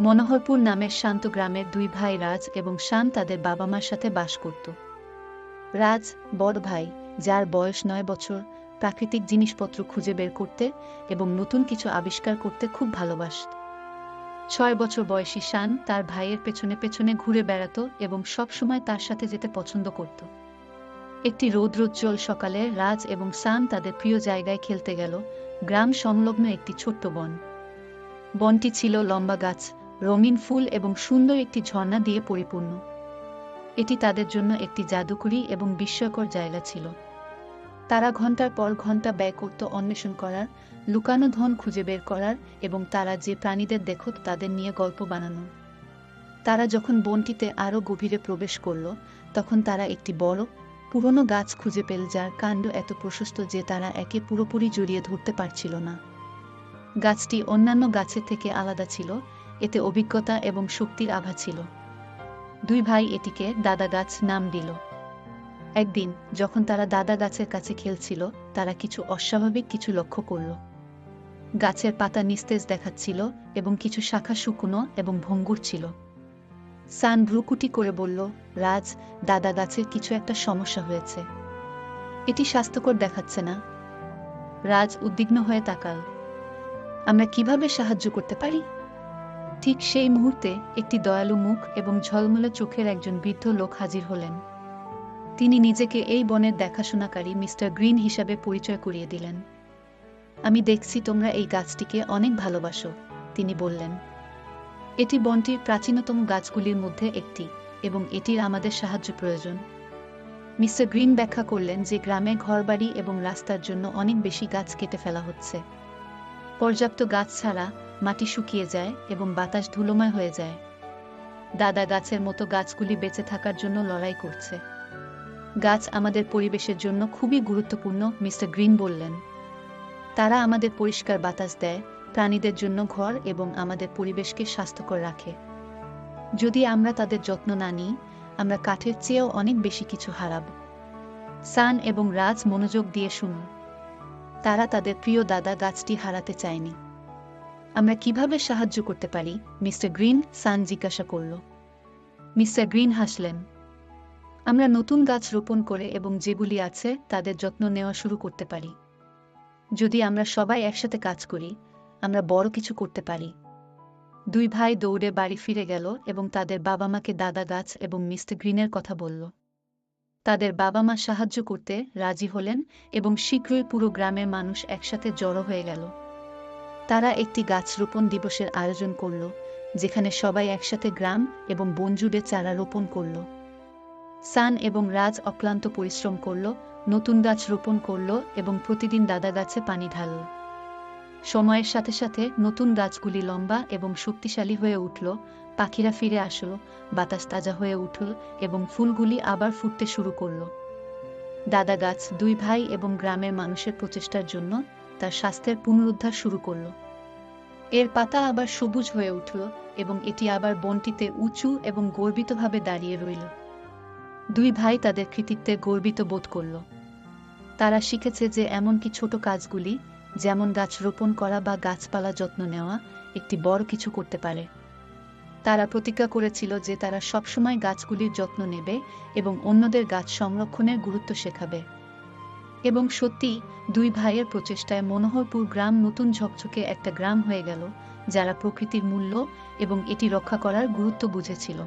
মনোহরপুর নামের শান্ত গ্রামের দুই ভাই রাজ এবং শান তাদের বাবা মার সাথে বাস করত। রাজ, বড় ভাই, যার বয়স নয় বছর, প্রাকৃতিক জিনিসপত্র খুঁজে বের করতে এবং নতুন কিছু আবিষ্কার করতে খুব ভালোবাসত। ছয় বছর বয়সী শান তার ভাইয়ের পেছনে পেছনে ঘুরে বেড়াতো এবং সবসময় তার সাথে যেতে পছন্দ করত। একটি রৌদ্রোজ্জ্বল সকালে রাজ এবং সান তাদের প্রিয় জায়গায় খেলতে গেল, গ্রাম সংলগ্ন একটি ছোট্ট বন। বনটি ছিল লম্বা গাছ রঙিন ফুল এবং সুন্দর একটি ঝর্ণা দিয়ে পরিপূর্ণ। এটি তাদের জন্য একটি জাদুকরী এবং বিস্ময়কর জায়গা ছিল। তারা ঘণ্টার পর ঘণ্টা ব্যয় করত অন্বেষণ করার, লুকানো ধন খুঁজে বের করার এবং তারা যে প্রাণীদের দেখত তাদের নিয়ে গল্প বানানো। তারা যখন বনটিতে আরও গভীরে প্রবেশ করল, তখন তারা একটি বড়, পুরনো গাছ খুঁজে পেল যার কাণ্ড এত প্রশস্ত যে তারা একে পুরোপুরি জড়িয়ে ধরতে পারছিল না। গাছটি অন্যান্য গাছের থেকে আলাদা ছিল এতে অভিজ্ঞতা এবং শক্তির আভা ছিল। দুই ভাই এটিকে দাদা গাছ নাম দিল। একদিন যখন তারা দাদা গাছের কাছে খেলছিল, তারা কিছু অস্বাভাবিক কিছু লক্ষ্য করল। গাছের পাতা নিস্তেজ দেখাচ্ছিল এবং কিছু শাখা শুকনো এবং ভঙ্গুর ছিল। সান ভ্রুকুটি করে বলল, রাজ, দাদা গাছের কিছু একটা সমস্যা হয়েছে। এটি স্বাস্থ্যকর দেখাচ্ছে না। রাজ উদ্বিগ্ন হয়ে তাকাল। আমরা কীভাবে সাহায্য করতে পারি? ঠিক সেই মুহূর্তে একটি দয়ালু মুখ এবং ঝলমলে চোখের একজন বৃদ্ধ লোক হাজির হলেন। তিনি নিজেকে এই বনের দেখাশোনাকারী মিস্টার গ্রিন হিসাবে পরিচয় করিয়ে দিলেন। আমি দেখছি তোমরা এই গাছটিকে অনেক ভালোবাসো, তিনি বললেন। এটি বনটির প্রাচীনতম গাছগুলির মধ্যে একটি এবং এটির আমাদের সাহায্য প্রয়োজন। মিস্টার গ্রিন ব্যাখ্যা করলেন যে গ্রামে ঘরবাড়ি এবং রাস্তার জন্য অনেক বেশি গাছ কেটে ফেলা হচ্ছে। পর্যাপ্ত গাছ ছাড়া মাটি শুকিয়ে যায় এবং বাতাস ধুলোময় হয়ে যায়। দাদা গাছের মতো গাছগুলি বেঁচে থাকার জন্য লড়াই করছে। গাছ আমাদের পরিবেশের জন্য খুবই গুরুত্বপূর্ণ, মিস্টার গ্রিন বললেন। তারা আমাদের পরিষ্কার বাতাস দেয়, প্রাণীদের জন্য ঘর এবং আমাদের পরিবেশকে স্বাস্থ্যকর রাখে। যদি আমরা তাদের যত্ন না নিই, আমরা কাঠের চেয়েও অনেক বেশি কিছু হারাব। সান এবং রাজ মনোযোগ দিয়ে শুনুন। তারা তাদের প্রিয় দাদা গাছটি হারাতে চায়নি। আমরা কীভাবে সাহায্য করতে পারি? মিস্টার গ্রিন সান জিজ্ঞাসা করল। মিস্টার গ্রিন হাসলেন। আমরা নতুন গাছ রোপণ করে এবং যেগুলি আছে তাদের যত্ন নেওয়া শুরু করতে পারি। যদি আমরা সবাই একসাথে কাজ করি, আমরা বড় কিছু করতে পারি। দুই ভাই দৌড়ে বাড়ি ফিরে গেল এবং তাদের বাবা মাকে দাদা গাছ এবং মিস্টার গ্রিনের কথা বলল। তাদের বাবা মা সাহায্য করতে রাজি হলেন এবং শীঘ্রই পুরো গ্রামের মানুষ একসাথে জড়ো হয়ে গেল। তারা একটি গাছ রোপণ দিবসের আয়োজন করল, যেখানে সবাই একসাথে গ্রাম এবং বন জুড়ে চারা রোপণ করল। সান এবং রাজ অক্লান্ত পরিশ্রম করল, নতুন গাছ রোপণ করল এবং প্রতিদিন দাদা গাছে পানি ঢালল সময়ের সাথে সাথে নতুন গাছগুলি লম্বা এবং শক্তিশালী হয়ে উঠল, পাখিরা ফিরে আসলো, বাতাস তাজা হয়ে উঠল এবং ফুলগুলি আবার ফুটতে শুরু করল। দাদা গাছ দুই ভাই এবং গ্রামের মানুষের প্রচেষ্টার জন্য তার স্বাস্থ্যের পুনরুদ্ধার শুরু করল। এর পাতা আবার সবুজ হয়ে উঠল এবং এটি আবার বনটিতে উঁচু এবং গর্বিতভাবে দাঁড়িয়ে রইল। দুই ভাই তাদের কৃতিত্বে গর্বিত বোধ করল। তারা শিখেছে যে এমনকি ছোট কাজগুলি, যেমন গাছ রোপণ করা বা গাছপালা যত্ন নেওয়া, একটি বড় কিছু করতে পারে। তারা প্রতিজ্ঞা করেছিল যে তারা সবসময় গাছগুলির যত্ন নেবে এবং অন্যদের গাছ সংরক্ষণের গুরুত্ব শেখাবে। এবং সত্যি, দুই ভাইয়ের প্রচেষ্টায় মনোহরপুর গ্রাম নতুন ঝকঝকে একটা গ্রাম হয়ে গেল, যারা প্রকৃতির মূল্য এবং এটি রক্ষা করার গুরুত্ব বুঝেছিল।